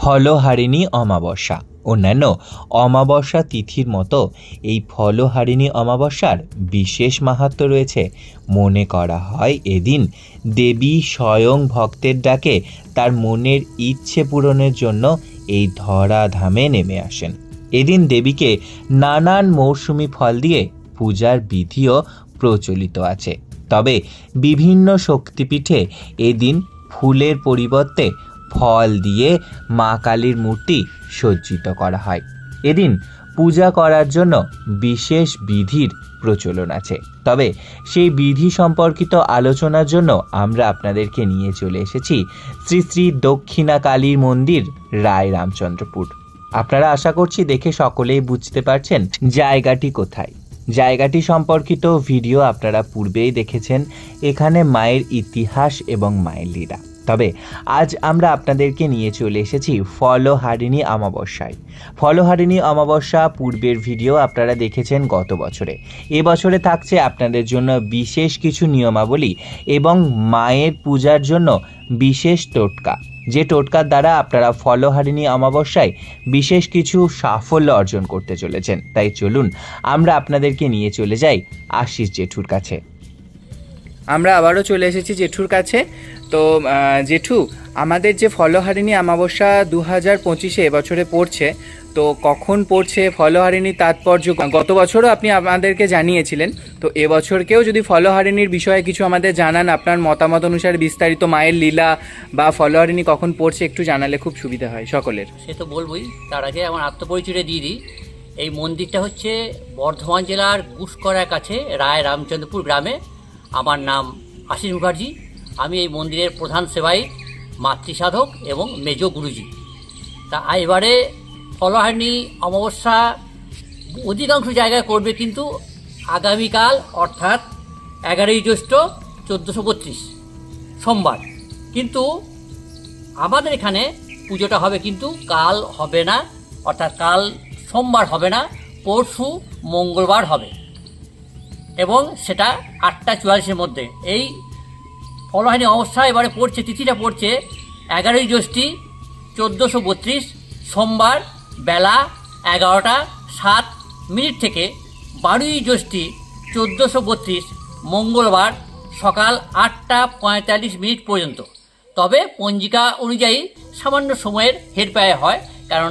ফলহারিণী অমাবস্যা। অন্যান্য অমাবস্যা তিথির মতো এই ফলহারিণী অমাবস্যার বিশেষ মাহাত্ম্য রয়েছে। মনে করা হয় এদিন দেবী স্বয়ং ভক্তের ডাকে তার মনের ইচ্ছে পূরণের জন্য এই ধরাধামে নেমে আসেন। এদিন দেবীকে নানান মৌসুমি ফল দিয়ে পূজার বিধিও প্রচলিত আছে। তবে বিভিন্ন শক্তিপীঠে এদিন ফুলের পরিবর্তে ফল দিয়ে মা কালীর মূর্তি সজ্জিত করা হয়। এদিন পূজা করার জন্য বিশেষ বিধির প্রচলন আছে। তবে সেই বিধি সম্পর্কিত আলোচনার জন্য আমরা আপনাদেরকে নিয়ে চলে এসেছি শ্রী শ্রী দক্ষিণা কালীর মন্দির রায় রামচন্দ্রপুর আপনারা আশা করছি দেখে সকলেই বুঝতে পারছেন জায়গাটি কোথায়। জায়গাটি সম্পর্কিত ভিডিও আপনারা পূর্বেই দেখেছেন। এখানে মায়ের ইতিহাস এবং মায়ের লীলা। তবে আজ আমরা আপনাদেরকে নিয়ে চলে এসেছি ফলহারিণী অমাবস্যায়। ফলহারিণী অমাবস্যা পূর্বের ভিডিও আপনারা দেখেছেন গত বছরে। এবছরে থাকছে আপনাদের জন্য বিশেষ কিছু নিয়মাবলী এবং মায়ের পূজার জন্য বিশেষ টোটকা। যে টোটকার দ্বারা আপনারা ফলহারিণী অমাবস্যায় বিশেষ কিছু সাফল্য অর্জন করতে চলেছেন। তাই চলুন আমরা আপনাদেরকে নিয়ে চলে যাই আশিস জেঠুর কাছে। আমরা আবারও চলে এসেছি জেঠুর কাছে। তো জেঠু, আমাদের যে ফলহারিণী অমাবস্যা দু হাজার পঁচিশে এবছরে পড়ছে, তো কখন পড়ছে ফলহারিণীর তাৎপর্য? গত বছরও আপনি আমাদেরকে জানিয়েছিলেন, তো এবছরকেও যদি ফলহারিণীর বিষয়ে কিছু আমাদের জানান, আপনার মতামত অনুসারে বিস্তারিত মায়ের লীলা বা ফলহারিণী কখন পড়ছে একটু জানালে খুব সুবিধা হয় সকলের। সে তো বলবোই, তার আগে আমার আত্মপরিচয়টা দিয়ে দিই। এই মন্দিরটা হচ্ছে বর্ধমান জেলার গুসকরার কাছে, রায় রামচন্দ্রপুর গ্রামে। আমার নাম আশিস মুখার্জি। আমি এই মন্দিরের প্রধান সেবাই মাতৃসাধক এবং মেজ গুরুজি। তা এবারে ফলহারিণী অমাবস্যা অধিকাংশ জায়গায় করবে কিন্তু আগামীকাল, অর্থাৎ এগারোই জ্যৈষ্ঠ চোদ্দোশো বত্রিশ, সোমবার। কিন্তু আমাদের এখানে পুজোটা হবে কিন্তু কাল হবে না, অর্থাৎ কাল সোমবার হবে না, পরশু মঙ্গলবার হবে। এবং সেটা আটটা চুয়াল্লিশের মধ্যে। এই ফলহানি অবস্থা এবারে পড়ছে, তিথিটা পড়ছে এগারোই জ্যৈষ্ঠী, চোদ্দোশো বত্রিশ, সোমবার বেলা এগারোটা সাত মিনিট থেকে বারোই জ্যৈষ্ঠী, চোদ্দোশো বত্রিশ, মঙ্গলবার সকাল আটটা পঁয়তাল্লিশ মিনিট পর্যন্ত। তবে পঞ্জিকা অনুযায়ী সামান্য সময়ের হেরপায়ে হয়। কারণ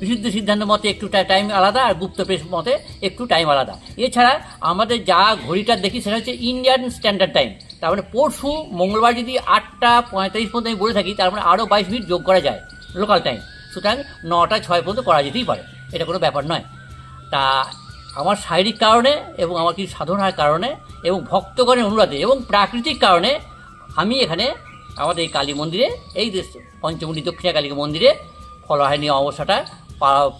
বিশুদ্ধ সিদ্ধান্ত মতে একটু টাইম আলাদা আর গুপ্ত প্রেস মতে একটু টাইম আলাদা। এছাড়া আমাদের যা ঘড়িটা দেখি সেটা হচ্ছে ইন্ডিয়ান স্ট্যান্ডার্ড টাইম তার মানে পরশু মঙ্গলবার যদি আটটা পঁয়তাল্লিশ পর্যন্ত আমি বলে থাকি, তার মানে আরও বাইশ মিনিট যোগ করা যায় লোকাল টাইম সুতরাং নটা, ছয় পর্যন্ত করা যেতেই পারে। এটা কোনো ব্যাপার নয়। তা আমার শারীরিক কারণে এবং আমার কিছু সাধনার কারণে এবং ভক্তগণের অনুরাধে এবং প্রাকৃতিক কারণে আমি এখানে আমাদের এই কালী মন্দিরে, এই যে পঞ্চমুণ্ডী দক্ষিণা কালী মন্দিরে ফলহারিণী অবস্থাটা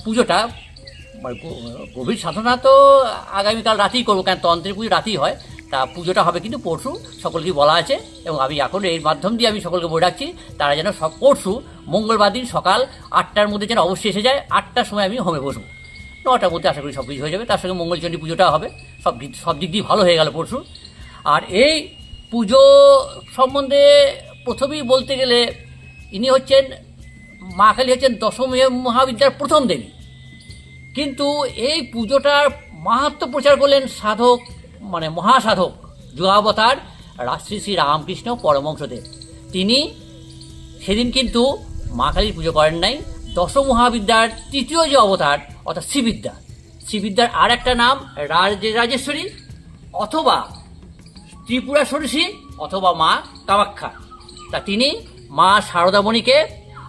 পুজোটা। মানে গভীর সাধনা তো আগামীকাল রাতেই করব, কারণ তন্ত্রের পুজো রাতেই হয়। তা পুজোটা হবে কিন্তু পরশু সকলকেই বলা আছে, এবং আমি এখন এর মাধ্যম দিয়ে আমি সকলকে বলে রাখছি, তারা যেন সব পরশু, মঙ্গলবার দিন সকাল আটটার মধ্যে যেন অবশ্যই এসে যায়, আটটার সময় আমি হোমে বসবো। নটার মধ্যে আশা করি সব কিছু হয়ে যাবে, তার সঙ্গে মঙ্গলচণ্ডী পুজোটা হবে, সব দিক- সব দিক দিয়ে ভালো হয়ে গেল পরশু। আর এই পুজো সম্বন্ধে প্রথমেই বলতে গেলে ইনি হচ্ছেন মা কালী হচ্ছেন দশম মহাবিদ্যার প্রথম দেবী কিন্তু এই পুজোটার মাহাত্ম প্রচার করলেন সাধক মানে মহাসাধক যুগাবতার শ্রী শ্রী রামকৃষ্ণ পরমংশদেব তিনি সেদিন কিন্তু মা কালীর পুজো করেন নাই, দশম মহাবিদ্যার তৃতীয় যে অবতার, অর্থাৎ শ্রীবিদ্যা, শ্রীবিদ্যার আর একটা নাম রাজ রাজেশ্বরী অথবা ত্রিপুরা ষোড়শী অথবা মা কামাখ্যা। তা তিনি মা শারদামণিকে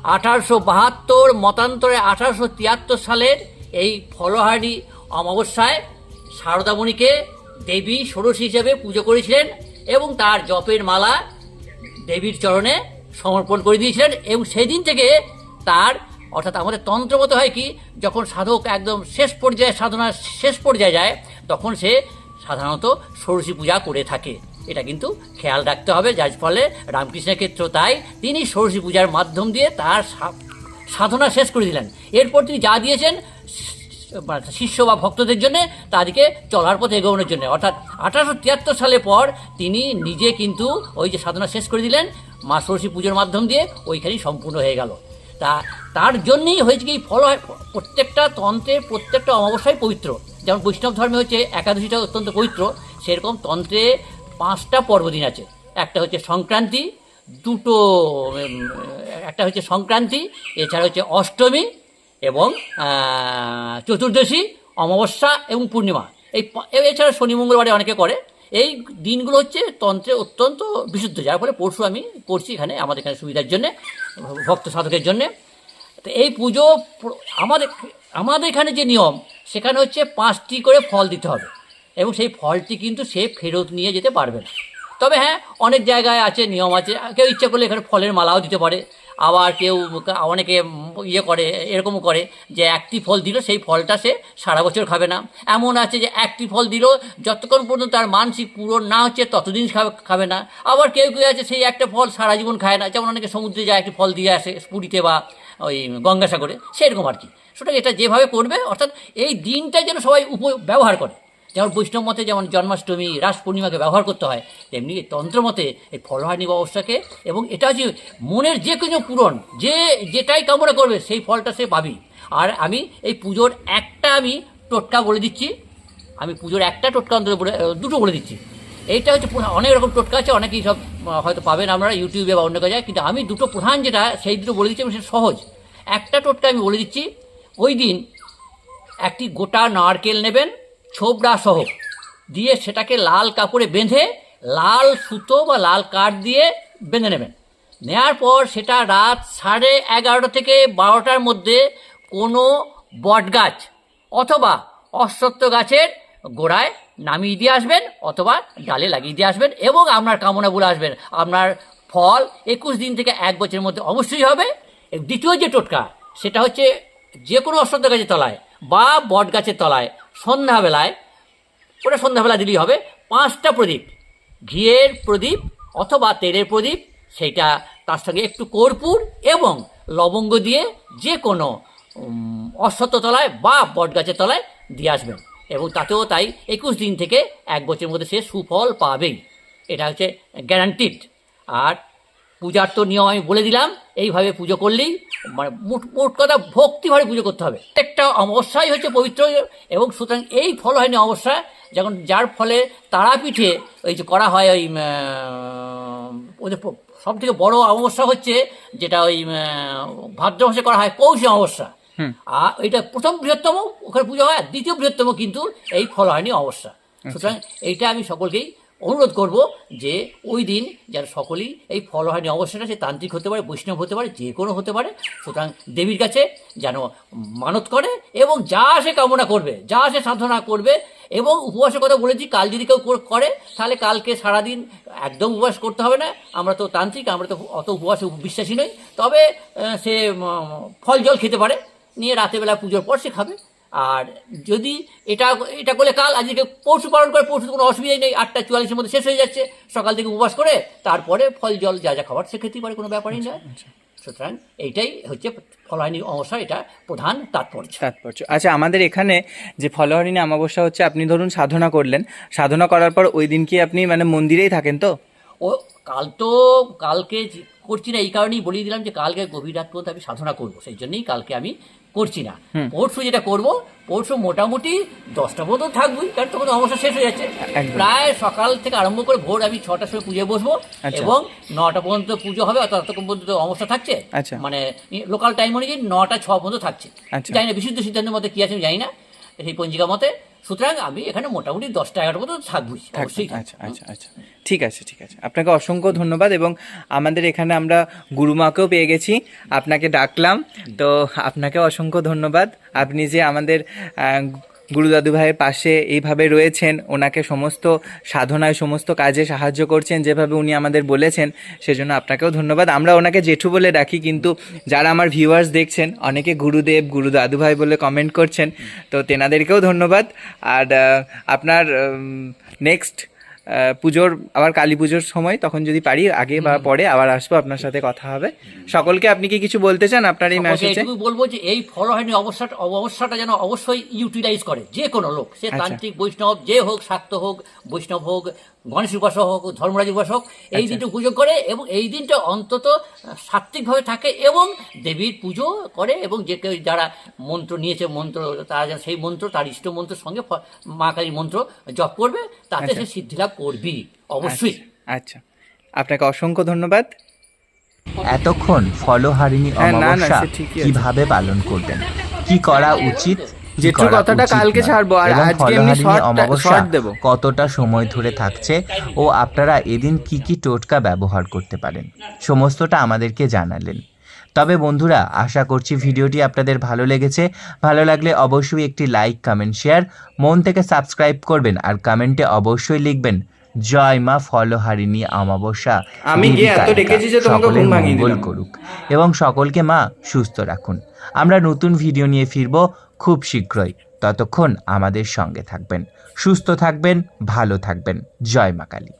আঠারোশো বাহাত্তর মতান্তরে আঠারোশো তিয়াত্তর সালের এই ফলহারি অমাবস্যায় শারদামণিকে দেবী ষোড়শী হিসেবে পুজো করেছিলেন এবং তার জপের মালা দেবীর চরণে সমর্পণ করে দিয়েছিলেন এবং সেদিন থেকে তার, অর্থাৎ আমাদের তন্ত্রমত হয় কি, যখন সাধক একদম শেষ পর্যায়ে সাধনা শেষ পর্যায়ে যায়, তখন সে সাধারণত ষোড়শী পূজা করে থাকে। এটা কিন্তু খেয়াল রাখতে হবে, যার ফলে রামকৃষ্ণের ক্ষেত্র তাই। তিনি ষোড়শী পূজার মাধ্যম দিয়ে তার সাধনা শেষ করে দিলেন। এরপর তিনি যা দিয়েছেন মানে শিষ্য বা ভক্তদের জন্য তাদেরকে চলার পথে এগোনোর জন্য। অর্থাৎ আঠারোশো তিয়াত্তর সালে পর তিনি নিজে কিন্তু ওই যে সাধনা শেষ করে দিলেন, মা সরস্বতী পুজোর মাধ্যম দিয়ে ওইখানেই সম্পূর্ণ হয়ে গেল। তা তার জন্যেই হয়েছে কি, ফল হয়, প্রত্যেকটা তন্ত্রের প্রত্যেকটা অমাবস্যাই পবিত্র। যেমন বৈষ্ণব ধর্মে হচ্ছে একাদশীটা অত্যন্ত পবিত্র, সেরকম তন্ত্রে পাঁচটা পর্বদিন আছে। একটা হচ্ছে সংক্রান্তি, দুটো একটা হচ্ছে সংক্রান্তি, এছাড়া হচ্ছে অষ্টমী এবং চতুর্দশী, অমাবস্যা এবং পূর্ণিমা। এই এছাড়া শনি, মঙ্গলবারে অনেকে করে। এই দিনগুলো হচ্ছে তন্ত্রে অত্যন্ত বিশুদ্ধ, যার ফলে পরশু আমি করছি এখানে, আমাদের এখানে সুবিধার জন্যে, ভক্ত সাধকের জন্যে। তো এই পুজো, আমাদের আমাদের এখানে যে নিয়ম, সেখানে হচ্ছে পাঁচটি করে ফল দিতে হবে। এবং সেই ফলটি কিন্তু সে ফেরত নিয়ে যেতে পারবে না। তবে হ্যাঁ অনেক জায়গায় আছে, নিয়ম আছে। কেউ ইচ্ছে করলে এখানে ফলের মালাও দিতে পারে। আবার কেউ অনেকে ইয়ে করে, এরকম করে যে একটি ফল দিল, সেই ফলটা সে সারা বছর খাবে না। এমন আছে যে একটি ফল দিল, যতক্ষণ পর্যন্ত তার মানসিক পূরণ না হচ্ছে, ততদিন খাবে না। আবার কেউ কেউ আছে, সেই একটা ফল সারা জীবন খায় না। যেমন অনেকে সমুদ্রে যায়, একটি ফল দিয়ে আসে, পুরীতে বা ওই গঙ্গাসাগরে। সেরকম আর কি। সুতরাং এটা যেভাবে করবে, অর্থাৎ এই দিনটা যেন সবাই উপ ব্যবহার করে। যেমন বৈষ্ণব মতে যেমন জন্মাষ্টমী, রাস পূর্ণিমাকে ব্যবহার করতে হয়, তেমনি এই তন্ত্র মতে এই ফলহানি ব্যবস্থাকে এবং এটা হচ্ছে মনের যে কোনো পূরণ, যে যেটাই কামনা করবে সেই ফলটা সে পাবি আর আমি এই পুজোর একটা আমি টোটকা বলে দিচ্ছি, আমি পুজোর একটা টোটকা অন্তত বলে দুটো বলে দিচ্ছি। এইটা হচ্ছে অনেক রকম টোটকা আছে, অনেকেই সব হয়তো পাবেন আপনারা ইউটিউবে বা অন্য কাজে, কিন্তু আমি দুটো প্রধান যেটা সেই দুটো বলে দিচ্ছি সেটা সহজ। একটা টোটকা আমি বলে দিচ্ছি, ওই দিন একটি গোটা নারকেল নেবেন ছোবড়া সহ দিয়ে সেটাকে লাল কাপড়ে বেঁধে লাল সুতো বা লাল কাঠ দিয়ে বেঁধে নেবেন। নেওয়ার পর সেটা রাত সাড়ে এগারোটা থেকে বারোটার মধ্যে কোনো বটগাছ অথবা অশ্বত্থ গাছের গোড়ায় নামিয়ে দিয়ে আসবেন অথবা ডালে লাগিয়ে দিয়ে আসবেন এবং আপনার কামনা বলে আসবেন। আপনার ফল একুশ দিন থেকে এক বছরের মধ্যে অবশ্যই হবে। দ্বিতীয় যে টোটকা, সেটা হচ্ছে যে কোনো অশ্বত্থ গাছের তলায় বা বট গাছের তলায় সন্ধ্যাবেলায়, ওটা সন্ধ্যাবেলা দিলেই হবে, পাঁচটা প্রদীপ, ঘিয়ের প্রদীপ অথবা তেলের প্রদীপ, সেইটা তার সঙ্গে একটু কর্পূর এবং লবঙ্গ দিয়ে যে কোনো অশ্বত্থ তলায় বা বট গাছের তলায় দিয়ে আসবেন। এবং তাতেও তাই একুশ দিন থেকে এক বছরের মধ্যে সে সুফল পাবেই। এটা হচ্ছে গ্যারান্টিড আর পূজার তো নিয়ম আমি বলে দিলাম এইভাবে পুজো করলেই মানে মোট মোট কথা ভক্তিভাবে পুজো করতে হবে। একটা অমাবস্যাই হচ্ছে পবিত্র এবং সুতরাং এই ফল হয়নি অমাবস্যা যখন যার ফলে তারাপীঠে ওই যে করা হয় ওই ওদের সব থেকে বড় অমাবস্যা হচ্ছে যেটা ওই ভাদ্র মাসে করা হয় পৌষ অমাবস্যা। আর এটা প্রথম বৃহত্তম ওখানে পুজো হয় দ্বিতীয় বৃহত্তম কিন্তু এই ফল হয়নি অমাবস্যা। সুতরাং এইটা আমি সকলকেই অনুরোধ করব যে ওই দিন যারা সকলেই এই ফলহানি অবস্থাটা সে তান্ত্রিক হতে পারে, বৈষ্ণব হতে পারে, যে কোনো হতে পারে। সুতরাং দেবীর কাছে যেন মানত করে এবং যা সে কামনা করবে, যা সে সাধনা করবে এবং উপবাসের কথা বলেছি, কাল যদি কেউ করে তাহলে কালকে সারাদিন একদম উপবাস করতে হবে না। আমরা তো তান্ত্রিক, আমরা তো অত উপবাসে বিশ্বাসী নই। তবে সে ফল জল খেতে পারে, নিয়ে রাতেরবেলা পুজোর পর সে খাবে। আর যদি এটা এটা করলে কাল আজকে পরশু পালন করে পরশু কোনো অসুবিধাই নেই আটটা চুয়াল্লিশের মধ্যে শেষ হয়ে যাচ্ছে সকাল থেকে উপবাস করে তারপরে ফল জল যা যা খাবার সে খেতেই পারে কোনো ব্যাপারই নয়। সুতরাং এইটাই হচ্ছে ফলায়নি অবস্থা এটা প্রধান তাৎপর্য। তাৎপর্য। আচ্ছা আমাদের এখানে যে ফলহারিণী অমাবস্যা হচ্ছে আপনি ধরুন সাধনা করলেন সাধনা করার পর ওই দিন কি আপনি মানে মন্দিরেই থাকেন তো? ও কাল তো কালকে করছি না এই কারণেই বলিয়ে দিলাম যে কালকে গভীর রাত পর্যন্ত আমি সাধনা করব সেই জন্যই কালকে আমি করছি না। পরশু যেটা করব পরশু মোটামুটি দশটা পর্যন্ত থাকবই কারণ তখন অবস্থা শেষ হয়ে যাচ্ছে। প্রায় সকাল থেকে আরম্ভ করে ভোর আমি ছটার সময় পুজো বসবো আচ্ছা। এবং নটা পর্যন্ত পুজো হবে অর্থাৎ ততক্ষণ পর্যন্ত অবস্থা থাকছে। আচ্ছা। মানে লোকাল টাইম অনুযায়ী নটা ছ পর্যন্ত থাকছে। আচ্ছা। জানি না বিশুদ্ধ সিদ্ধান্তের মধ্যে কি আছে আমি জানি না সেই পঞ্জিকা মতে। সুতরাং আমি এখানে মোটামুটি দশটা এগারো মতো থাকবই অবশ্যই থাকব। আচ্ছা আচ্ছা আচ্ছা। ঠিক আছে ঠিক আছে। আপনাকে অসংখ্য ধন্যবাদ এবং আমাদের এখানে আমরা গুরুমাকেও পেয়ে গেছি আপনাকে ডাকলাম। তো আপনাকে অসংখ্য ধন্যবাদ। আপনি যে আমাদের গুরু দাদু ভাইয়ের পাশে এইভাবে রয়েছেন, ওনাকে সমস্ত সাধনায়, সমস্ত কাজে সাহায্য করছেন, যেভাবে উনি আমাদের বলেছেন, সেজন্য আপনাকেও ধন্যবাদ। আমরা ওনাকে জেঠু বলে রাখি কিন্তু যারা আমার ভিউয়ার্স দেখছেন, অনেকে গুরুদেব গুরু দাদু ভাই বলে কমেন্ট করছেন, তো তেনাদেরকেও ধন্যবাদ। আর আপনার নেক্সট পুজোর আবার কালী পুজোর সময় তখন যদি পারি আগে বা পরে আবার আসব আপনার সাথে কথা হবে সকলকে আপনি কি কিছু বলতে চান আপনার এই মেসেজে বলব যে এই ফলহারিণী অবস্থাটা অবস্থাটা যেন অবশ্যই ইউটিলাইজ করে যে কোনো লোক সে আচ্ছা। তান্ত্রিক বৈষ্ণব যে হোক শাক্ত হোক বৈষ্ণব হোক গণেশ উপাসক হোক ধর্মরাজ উপাসক এই আচ্ছা। দিনটা পুজো করে এবং এই দিনটা অন্তত সাত্বিকভাবে থাকে এবং দেবীর পুজো করে এবং যে কেউ যারা মন্ত্র নিয়েছে মন্ত্র তারা যেন সেই মন্ত্র তার ইষ্ট মন্ত্রের সঙ্গে মা কালীর মন্ত্র জপ করবে তাতে আচ্ছা। সে সিদ্ধি লাভ করবি? অবশ্যই। আচ্ছা। আপনাকে অসংখ্য ধন্যবাদ। এতক্ষণ ফলহারিণী হ্যাঁ, অমাবস্যা। কীভাবে পালন করবেন? কি করা উচিত? কি জেঠুর কথাটা কালকে ছাড়বো, আর আজকে এমনি অমাবস্যা দেবো। কতটা সময় ধরে থাকছে? ও আপনারা এদিন কি কি টোটকা ব্যবহার করতে পারেন? সমস্তটা আমাদেরকে জানালেন। তবে বন্ধুরা আশা করছি ভিডিওটি আপনাদের ভালো লেগেছে। ভালো লাগলে অবশ্যই একটি লাইক কমেন্ট শেয়ার মন থেকে সাবস্ক্রাইব করবেন আর কমেন্টে অবশ্যই লিখবেন জয় মা ফলহারিণী অমাবস্যা। আমি গিয়ে এত ডেকেছি যে তোমাকে সকলের মঙ্গল। করুক এবং সকলকে মা সুস্থ রাখুন। আমরা নতুন ভিডিও নিয়ে ফিরব খুব শীঘ্রই। ততক্ষণ আমাদের সঙ্গে থাকবেন। সুস্থ থাকবেন ভালো থাকবেন। জয় মা কালী।